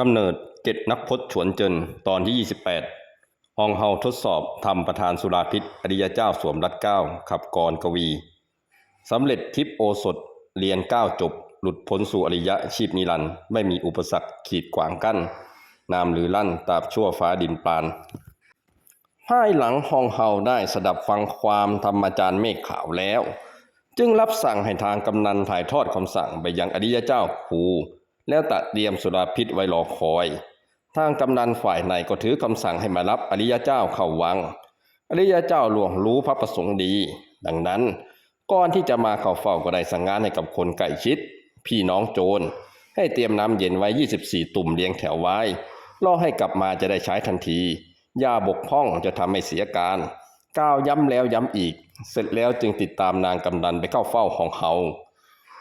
กำเนิดเจ็ดนักพจน์ฉวนเจินตอนที่ 28ฮองเฮาทดสอบทำประธานสุราพิษอริยเจ้าสวมรัดเก้าขับกรกวีสำเร็จทิพโอสถเรียนเก้าจบ หลุดพ้นสู่อริยะชีพนิรันด์ไม่มีอุปสรรคขีดขวางกั้น นามหรือลั่นตราบชั่วฟ้าดินปานภายหลังฮองเฮาได้สดับฟังความธรรมจารย์เมฆขาวแล้ว จึงรับสั่งให้ทางกำนันถ่ายทอดคำสั่งไปยังอริยเจ้าครู แล้วตัดเตรียมสุราพิษไว้รอคอย ทางกำนันฝ่ายในก็ถือคำสั่งให้มารับอริยเจ้าเข้าวัง อริยเจ้าหลวงรู้พระประสงค์ดี ดังนั้นก่อนที่จะมาเข้าเฝ้าก็ได้สั่งงานให้กับคนใกล้ชิด พี่น้องโจร ให้เตรียมน้ำเย็นไว้ 24 ตุ่มเรียงแถวไว้รอให้กลับมาจะได้ใช้ทันทียาบกพร่องจะทำให้เสียการ ก้าวย้ำแล้วย้ำอีก เสร็จแล้วจึงติดตามนางกำนันไปเข้าเฝ้าของเฮา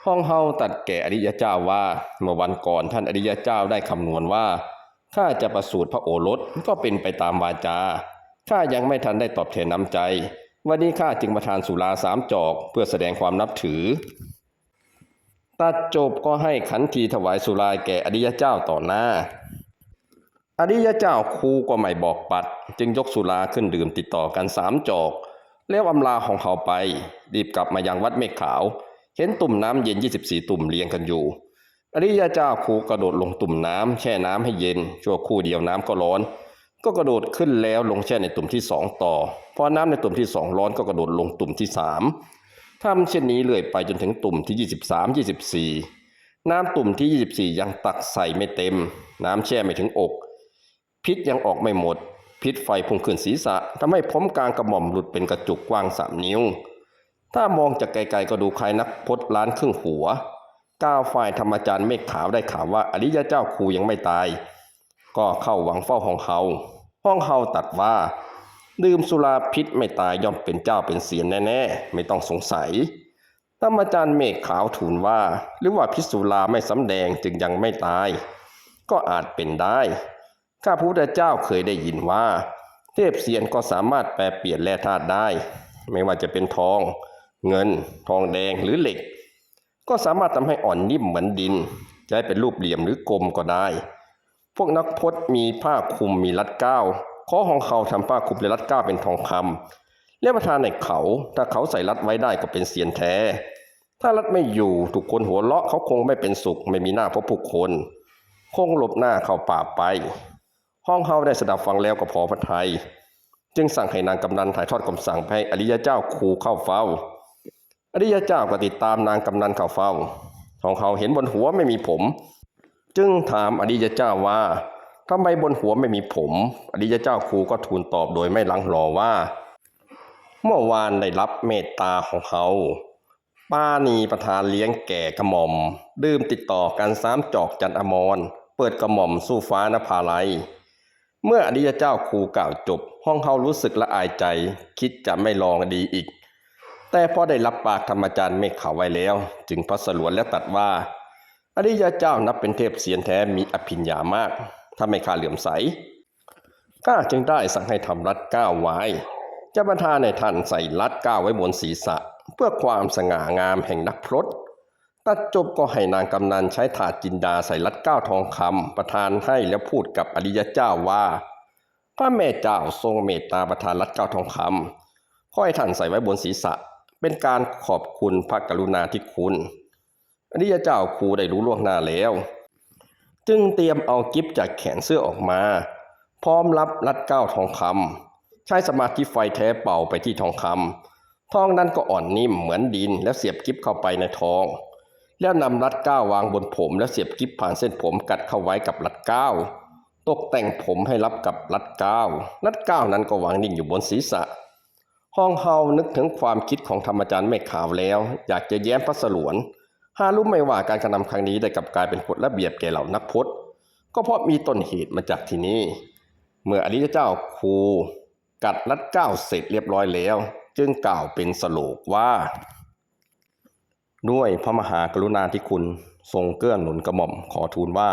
ห้องเฮาตัดแก่อริยเจ้าว่าเมื่อวันก่อนท่านอริยเจ้าได้คำนวณว่าข้าจะประสูติพระโอรสก็เป็นไปตามวาจาข้ายังไม่ทันได้ตอบแทนน้ำใจ วันนี้ข้าจึงประทานสุราสามจอกเพื่อแสดงความนับถือตัดจบก็ให้ขันทีถวายสุราแก่อริยเจ้าต่อหน้า อริยเจ้าครูก็ไม่บอกปัด จึงยกสุราขึ้นดื่มติดต่อกันสามจอก แล้วอำลาของเขาไป รีบกลับมายังวัดเมฆขาว เห็นตุ่มน้ำเย็น 24 ตุ่มเรียงกันอยู่ อริยเจ้าครูกระโดดลงตุ่มน้ำแช่น้ำให้เย็น ชั่วคู่เดียวน้ำก็ร้อน ก็กระโดดขึ้นแล้วลงแช่ในตุ่มที่สองต่อ พอน้ำในตุ่มที่สองร้อนก็กระโดดลงตุ่มที่สามทำเช่นนี้เรื่อยไปจนถึงตุ่มที่ 23 24 น้ำตุ่มที่ 24 ยังตักใส่ไม่เต็ม น้ำแช่ไม่ถึงอก พิษยังออกไม่หมด พิษไฟพุ่งขึ้นศีรษะทำให้ผมกลางกระหม่อมหลุดเป็นกระจุกกว้างสามนิ้ว ถ้ามองจากไกลๆก็ดูคล้ายนักพจน์ล้านครึ่งหัวก้าวฝ่ายธรรมจารย์เมฆขาวได้ข่าวว่าอริยเจ้าครูยังไม่ตาย ก็เข้าหวังเฝ้าห้องเฮาห้องเฮาตัดว่า ดื่มสุราพิษไม่ตายย่อมเป็นเจ้าเป็นเสียนแน่ๆ ไม่ต้องสงสัยธรรมจารย์เมฆขาวทูลว่า หรือว่าพิษสุราไม่สำแดงจึงยังไม่ตาย ก็อาจเป็นได้ข้าพระพุทธเจ้าเคยได้ยินว่า เทพเสียนก็สามารถแปลเปลี่ยนแร่ธาตุได้ ไม่ว่าจะเป็นทอง เงิน ทองแดงหรือเหล็ก ก็สามารถทำให้อ่อนนิ่มเหมือนดินจะให้เป็นรูปเหลี่ยมหรือกลมก็ได้ พวกนักพจน์มีผ้าคลุมมีรัดเก้าข้อของเขาทำผ้าคลุมและรัดเก้าเป็นทองคำและประธานในเขา ถ้าเขาใส่รัดไว้ได้ก็เป็นเสียนแท้ ถ้ารัดไม่อยู่ถูกคนหัวเราะเขาคงไม่เป็นสุข ไม่มีหน้าพบผู้คน คงหลบหน้าเข้าป่าไป ห้องเฮาได้สดับฟังแล้วก็พอพระทัยจึงสั่งให้นางกำนันถ่ายทอดคำสั่งให้อริยเจ้าครูเข้าเฝ้า อริยเจ้าก็ติดตามนางกำนันเข้าเฝ้าห้องเฮาเห็นบนหัวไม่มีผม จึงถามอริยเจ้าว่าทำไมบนหัวไม่มีผม อริยเจ้าครูก็ทูลตอบโดยไม่ลังรอว่า เมื่อวานได้รับเมตตาของเขา ป้านีประธานเลี้ยงแก่กระหม่อม ดื่มติดต่อกันสามจอกจันอมร เปิดกระหม่อมสู้ฟ้านภาลัย เมื่ออริยเจ้าครูกล่าวจบ ห้องเขารู้สึกละอายใจ คิดจะไม่ลองดีอีก แต่พอได้รับปากธรรมจารย์เมฆขาวไว้แล้ว จึงพัสลวนและตัดว่า อริยเจ้านับเป็นเทพเสียนแท้มีอภิญญามาก ถ้าไม่ขาเหลื่อมใสข้าจึงได้สั่งให้ทำรัดก้าวไว้จะประทานในท่านใส่รัดก้าวไว้บนศีรษะ เพื่อความสง่างามแห่งนักพรตตัดจบก็ให้นางกำนันใช้ถาดจินดาใส่รัดก้าวทองคำประทานให้แล้วพูดกับอริยเจ้าว่า พระแม่เจ้าทรงเมตตาประทานรัดก้าวทองคำขอให้ท่านใส่ไว้บนศีรษะ เป็นการขอบคุณพระกรุณาธิคุณอริยเจ้าครูได้รู้ล่วงหน้าแล้ว จึงเตรียมเอากิฟจากแขนเสื้อออกมา พร้อมรับรัดเก้าทองคำใช้สมาธิไฟแท้เป่าไปที่ทองคำทองนั้นก็อ่อนนิ่มเหมือนดินแล้วเสียบกิฟเข้าไปในทอง แล้วนำรัดเก้าวางบนผมแล้วเสียบกิฟผ่านเส้นผมกัดเข้าไว้กับรัดเก้าตกแต่งผมให้รับกับรัดเก้ารัดเก้านั้นก็วางนิ่งอยู่บนศีรษะ ห้องเฮานึกถึงความคิดของธรรมจารย์เมฆขาวแล้ว อยากจะแย้มพระสลวนหารู้ไม่ว่าการกระทำครั้งนี้ได้กลับกลายเป็นกฎระเบียบแก่เหล่านักพจน์ก็เพราะมีต้นเหตุมาจากที่นี่ เมื่ออริยเจ้าครูกัดรัดเก้าเสร็จเรียบร้อยแล้ว จึงกล่าวเป็นสโลกว่า ด้วยพระมหากรุณาธิคุณทรงเกื้อหนุนกระหม่อมขอทูลว่า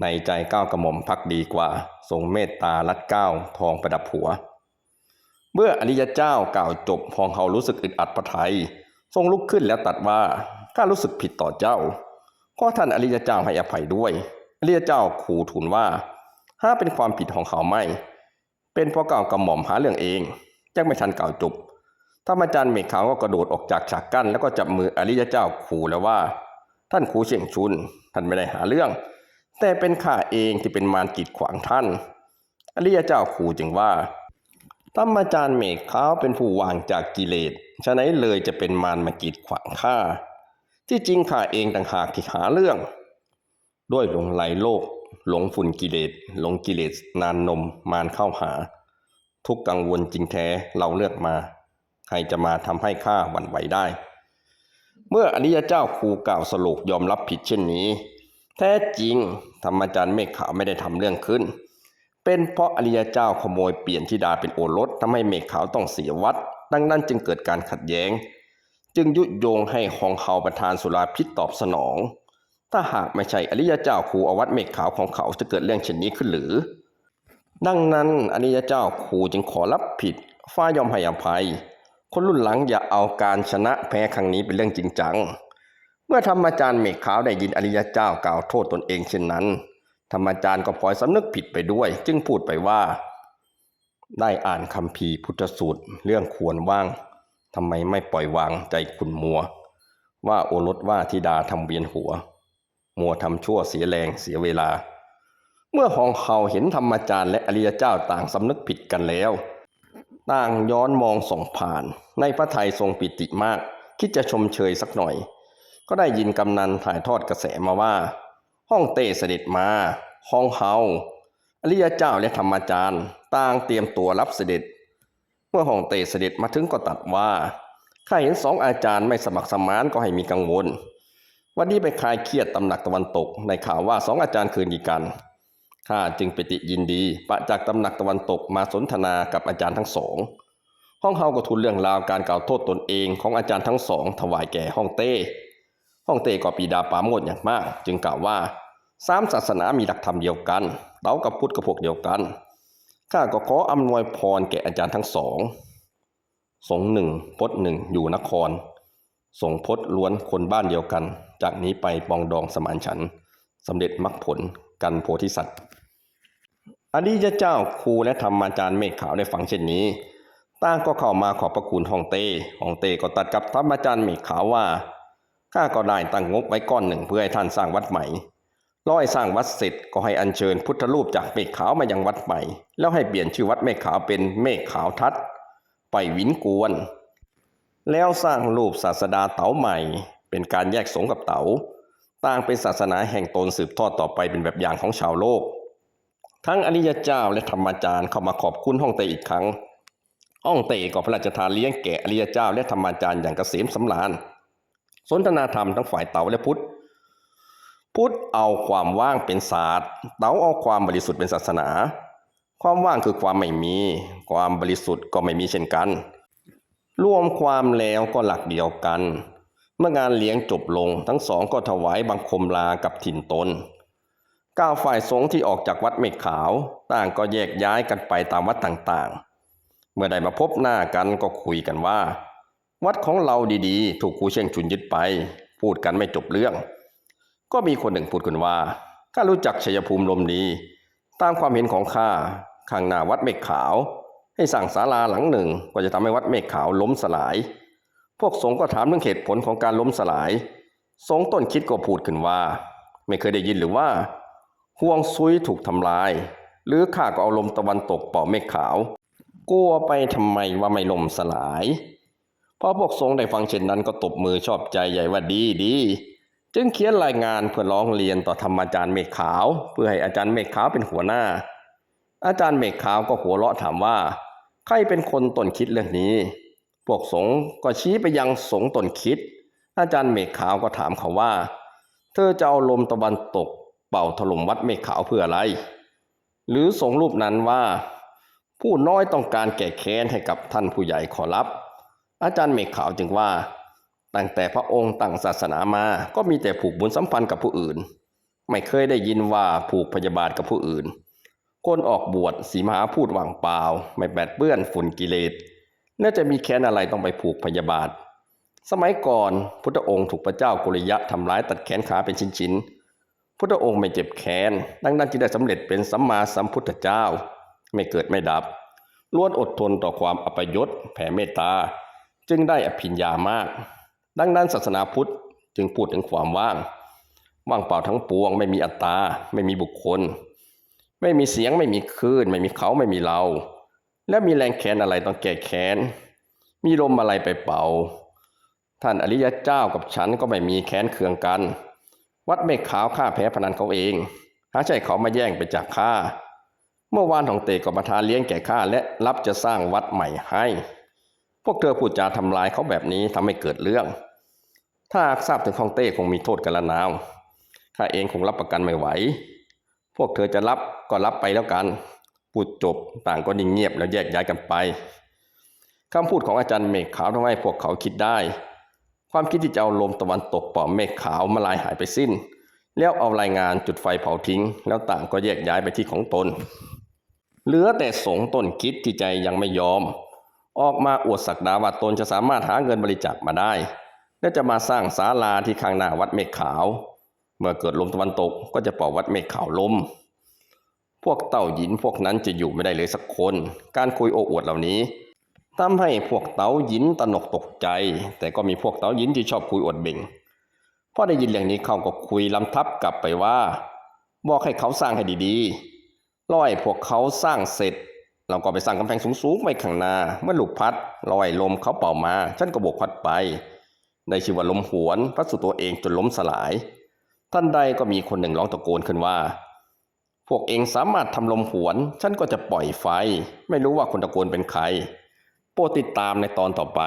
ในใจก้าวกระหม่อมพักดีกว่า ทรงเมตตารัดเก้าทองประดับหัว เมื่ออริยเจ้ากล่าวจบพองเขารู้สึกอึดอัดพระทัยทรงลุกขึ้นแล้วตัดว่าข้ารู้สึกผิดต่อเจ้าขอท่านอริยเจ้าให้อภัยด้วยอริยเจ้าขู่ทูลว่าห้าเป็นความผิดของเขาไม่ เป็นเพราะเก่ากระหม่อมหาเรื่องเองยังไม่ทันกล่าวจบธรรมจารย์เมฆขาวก็กระโดดออกจากฉากกั้นแล้วก็จับมืออริยเจ้าขู่แล้วว่า ท่านครูเชียงชุน ท่านไม่ได้หาเรื่อง แต่เป็นข้าเองที่เป็นมารกีดขวางท่าน อริยเจ้าขู่จึงว่า ธรรมจารย์เมฆขาวเป็นผู้วางจากกิเลสฉะนั้นเลยจะเป็นมารมากีดขวางข้าที่จริงข้าเองต่างหากที่หาเรื่อง ด้วยหลงไหลโลก หลงฝุ่นกิเลสหลงกิเลสนานนมมารเข้าหา ทุกกังวลจริงแท้เราเลือกมา ใครจะมาทำให้ข้าหวั่นไหวได้ เมื่ออริยเจ้าครูกล่าวสรุปยอมรับผิดเช่นนี้ แท้จริงธรรมจารย์เมฆขาวไม่ได้ทำเรื่องขึ้น เป็นเพราะอริยเจ้าขโมยเปลี่ยนธิดาเป็นโอรสทำให้เมฆขาวต้องเสียวัด ดังนั้นจึงเกิดการขัดแย้ง จึงยุยงให้ฮองเฮาประธานสุราพิษตอบสนอง ถ้าหากไม่ใช่อริยเจ้าครูเอาวัดเมฆขาวของเขาจะเกิดเรื่องเช่นนี้ขึ้นหรือ ดังนั้นอริยเจ้าครูจึงขอรับผิดฟ้ายอมให้อภัย คนรุ่นหลังอย่าเอาการชนะแพ้ครั้งนี้เป็นเรื่องจริงจัง เมื่อธรรมาจารย์เมฆขาวได้ยินอริยเจ้ากล่าวโทษตนเองเช่นนั้น ธรรมจารย์ก็พลอยสำนึกผิดไปด้วย จึงพูดไปว่า ได้อ่านคำพีพุทธสูตรเรื่องควรว่างทำไมไม่ปล่อยวางใจคุณมัว ว่าโอรสว่าธิดาทำเวียนหัว มัวทำชั่วเสียแรงเสียเวลา เมื่อฮองเฮาเห็นธรรมจารย์และอริยเจ้าต่างสำนึกผิดกันแล้ว ต่างย้อนมองส่องผ่าน ในพระไทยทรงปิติมาก คิดจะชมเชยสักหน่อย ก็ได้ยินกำนันถ่ายทอดกระแสมาว่า ห้องเต้เสด็จมาห้องเฮาอริยเจ้าและธรรมจารย์ต่างเตรียมตัวรับเสด็จ เมื่อห้องเต้เสด็จมาถึงก็ตัดว่าข้าเห็นสองอาจารย์ไม่สมัครสมานก็ให้มีกังวล วันนี้ไปคลายเครียดตำหนักตะวันตกในข่าวว่าสองอาจารย์คืนดีกันข้าจึงไปติยินดีประจากตำหนักตะวันตกมาสนทนากับอาจารย์ทั้งสองห้องเฮาก็ทูลเรื่องราวการกล่าวโทษตนเองของอาจารย์ทั้งสองถวายแก่ห้องเต้ ห้องเต้ก็ปีดาปาโมดอย่างมาก จึงกล่าวว่าสามศาสนามีหลักธรรมเดียวกันเต๋ากับพุทธกับพวกเดียวกันข้าก็ขออำนวยพรแก่อาจารย์ทั้งสอง สงหนึ่งพจน์หนึ่งอยู่นคร สงพจน์ล้วนคนบ้านเดียวกัน จากนี้ไปปองดองสมานฉันสำเร็จมรรคผลกันโพธิสัตว์อริยเจ้าครูและธรรมอาจารย์เมฆขาวได้ฟังเช่นนี้ต่างก็เข้ามาขอบพระคุณฮ่องเต้ฮ่องเต้ก็ตัดกับธรรมอาจารย์เมฆขาวว่า ข้าก็ได้ตั้งงบไว้ก้อนหนึ่งเพื่อให้ท่านสร้างวัดใหม่ร้อยสร้างวัดเสร็จก็ให้อัญเชิญพุทธรูปจากเมฆขาวมายังวัดใหม่ แล้วให้เปลี่ยนชื่อวัดเมฆขาวเป็นเมฆขาวทัดไปวินกวน แล้วสร้างรูปศาสดาเต๋าใหม่ เป็นการแยกสงฆ์กับเต๋าต่างเป็นศาสนาแห่งตนสืบทอดต่อไปเป็นแบบอย่างของชาวโลก ทั้งอริยเจ้าและธรรมจารย์เข้ามาขอบคุณฮ่องเตอีกครั้งฮ่องเตก็พระราชทานเลี้ยงแก่อริยเจ้าและธรรมจารย์อย่างเกษมสำราญ สนทนาธรรมทั้งฝ่ายเต๋าและพุทธ พุทธเอาความว่างเป็นศาสตร์ เต๋าเอาความบริสุทธิ์เป็นศาสนา ความว่างคือความไม่มี ความบริสุทธิ์ก็ไม่มีเช่นกัน รวมความแล้วก็หลักเดียวกัน เมื่องานเลี้ยงจบลงทั้งสองก็ถวายบังคมลากับถิ่นตนก้าวฝ่ายสงฆ์ที่ออกจากวัดเมฆขาว ต่างก็แยกย้ายกันไปตามวัดต่างๆ เมื่อได้มาพบหน้ากันก็คุยกันว่า วัดของเราดีๆ ถูกครูเชียงชุนยึดไป พูดกันไม่จบเรื่อง ก็มีคนหนึ่งพูดขึ้นว่าข้ารู้จักชัยภูมิลมดี ตามความเห็นของข้าข้างหน้าวัดเมฆขาว ให้สั่งศาลาหลังหนึ่งก็จะทำให้วัดเมฆขาวล้มสลาย พวกสงฆ์ก็ถามเรื่องเหตุผลของการล้มสลาย สงฆ์ต้นคิดก็พูดขึ้นว่า ไม่เคยได้ยินหรือว่าห่วงซุยถูกทำลาย หรือข้าก็เอาลมตะวันตกเป่าเมฆขาว กลัวไปทำไมว่าไม่ล่มสลาย พอพวกสงฆ์ได้ฟังเช่นนั้นก็ตบมือชอบใจใหญ่ว่าดีดี จึงเขียนรายงานเพื่อร้องเรียนต่อธรรมอาจารย์เมฆขาว เพื่อให้อาจารย์เมฆขาวเป็นหัวหน้า อาจารย์เมฆขาวก็หัวเราะถามว่า ใครเป็นคนต้นคิดเรื่องนี้ พวกสงฆ์ก็ชี้ไปยังสงฆ์ต้นคิด อาจารย์เมฆขาวก็ถามเขาว่า เธอจะเอาลมตะวันตก เป่าถล่มวัดเมฆขาวเพื่ออะไร หรือสงฆ์รูปนั้นว่า ผู้น้อยต้องการแก่แค้นให้กับท่านผู้ใหญ่ขอรับ อาจารย์เมฆขาวจึงว่า ตั้งแต่พระองค์ตั้งศาสนามาก็มีแต่ผูกบุญสัมพันธ์กับผู้อื่น ไม่เคยได้ยินว่าผูกพยาบาทกับผู้อื่นคนออกบวชสีมหาพูดว่างเปล่า ไม่แปดเปื้อนฝุ่นกิเลสน่าจะมีแค้นอะไรต้องไปผูกพยาบาท สมัยก่อนพุทธองค์ถูกพระเจ้ากุริยะทำร้ายตัดแขนขาเป็นชิ้นๆพุทธองค์ไม่เจ็บแค้นดังนั้นจึงได้สำเร็จเป็นสัมมาสัมพุทธเจ้า ไม่เกิดไม่ดับล้วนอดทนต่อความอัปยศแผ่เมตตา จึงได้อภิญญามาก ดังนั้นศาสนาพุทธจึงพูดถึงความว่าง ว่างเปล่าทั้งปวง ไม่มีอัตตา ไม่มีบุคคล ไม่มีเสียงไม่มีคลื่น ไม่มีเขาไม่มีเรา และมีแรงแค้นอะไรต้องแก้แค้นมีลมอะไรไปเป่า ท่านอริยเจ้ากับฉันก็ไม่มีแค้นเคืองกัน วัดเมฆขาวข้าแพ้พนันเขาเองหาใช่เขามาแย่งไปจากข้าเมื่อวานของเตก็มาทานเลี้ยงแก่ข้าและรับจะสร้างวัดใหม่ให้ พวกเธอพูดจาทำลายเขาแบบนี้ทำให้เกิดเรื่อง ถ้าทราบถึงของเต้คงมีโทษกันละนาวข้าเองคงรับประกันไม่ไหว พวกเธอจะรับก็รับไปแล้วกัน พูดจบต่างก็นิ่งเงียบแล้วแยกย้ายกันไปคำพูดของอาจารย์เมฆขาวทำให้พวกเขาคิดได้ ความคิดที่จะเอาลมตะวันตกป่อมเมฆขาวมาลายหายไปสิ้น แล้วเอารายงานจุดไฟเผาทิ้ง แล้วต่างก็แยกย้ายไปที่ของตน เหลือแต่สงต้นคิดที่ใจยังไม่ยอม ออกมาอวดศักดาว่าตนจะสามารถหาเงินบริจาคมาได้ และจะมาสร้างศาลาที่ข้างหน้าวัดเมฆขาว เมื่อเกิดลมตะวันตกก็จะเป่าวัดเมฆขาวลม พวกเต่าหยินพวกนั้นจะอยู่ไม่ได้เลยสักคน การคุยโอ้อวดเหล่านี้ทำให้พวกเต่าหยินตระหนกตกใจ แต่ก็มีพวกเต่าหยินที่ชอบคุยอวดเบ่งพอได้ยินเรื่องนี้เขาก็คุยลำทับกลับไปว่า บอกให้เขาสร้างให้ดีๆรอให้พวกเขาสร้างเสร็จ เราก็ไปสร้างกำแพงสูงๆไว้ข้างหน้า เมื่อลูกพัดลอยลมเขาเป่ามา ฉันก็บกพัดไป ได้ชื่อว่าลมหวน พัดสู่ตัวเองจนล้มสลาย ท่านใดก็มีคนหนึ่งร้องตะโกนขึ้นว่า พวกเองสามารถทำลมหวน ฉันก็จะปล่อยไฟ ไม่รู้ว่าคนตะโกนเป็นใคร โปรดติดตามในตอนต่อไป